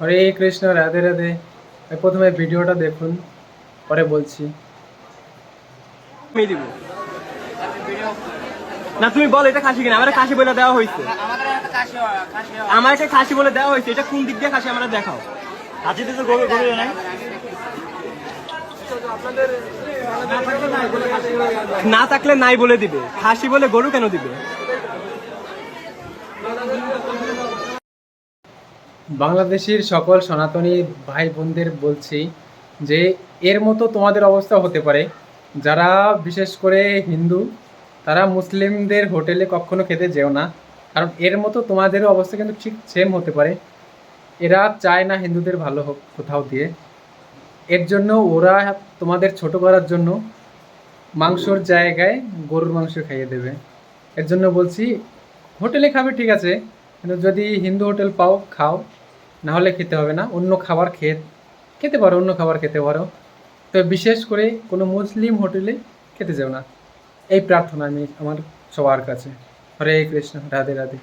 হরে কৃষ্ণ রাধে রাধে। প্রথমে ভিডিওটা দেখুন পরে বলছি। দিব। না তুমি বল এটা খাসি কিনা? আমার খাসি বলে দেওয়া হয়েছে। আমাদের একটা কাশি হয়, কাশি। আমার একটা খাসি বলে দেওয়া হয়েছে এটা কোন দিক দিয়ে খাসি আমরা দেখাও। খাসিতে তো গরু গরু নাই। না থাকলে নাই বলে দিবে। খাসি বলে গরু কেন দিবে? বাংলাদেশের সকল সনাতনী ভাই বোনদের বলছি যে এর মতো তোমাদের অবস্থা হতে পারে। যারা বিশেষ করে হিন্দু, তারা মুসলিমদের হোটেলে কখনো খেতে যেও না। কারণ এর মতো তোমাদেরও অবস্থা কিন্তু ঠিক সেম হতে পারে। এরা চায় না হিন্দুদের ভালো হোক কোথাও দিয়ে। এর জন্য ওরা তোমাদের ছোট করার জন্য মাংসর জায়গায় গরুর মাংস খাইয়ে দেবে। এর জন্য বলছি হোটেলে খাবে ঠিক আছে, কিন্তু যদি হিন্দু হোটেল পাও, খাও। না হলে খেতে হবে না, অন্য খাবার খেয়ে, খেতে পারো, অন্য খাবার খেতে পারো। তো বিশেষ করে কোনো মুসলিম হোটেলে খেতে যাও না। এই প্রার্থনা আমি আমার সবার কাছে। হরে কৃষ্ণ, রাধে রাধে।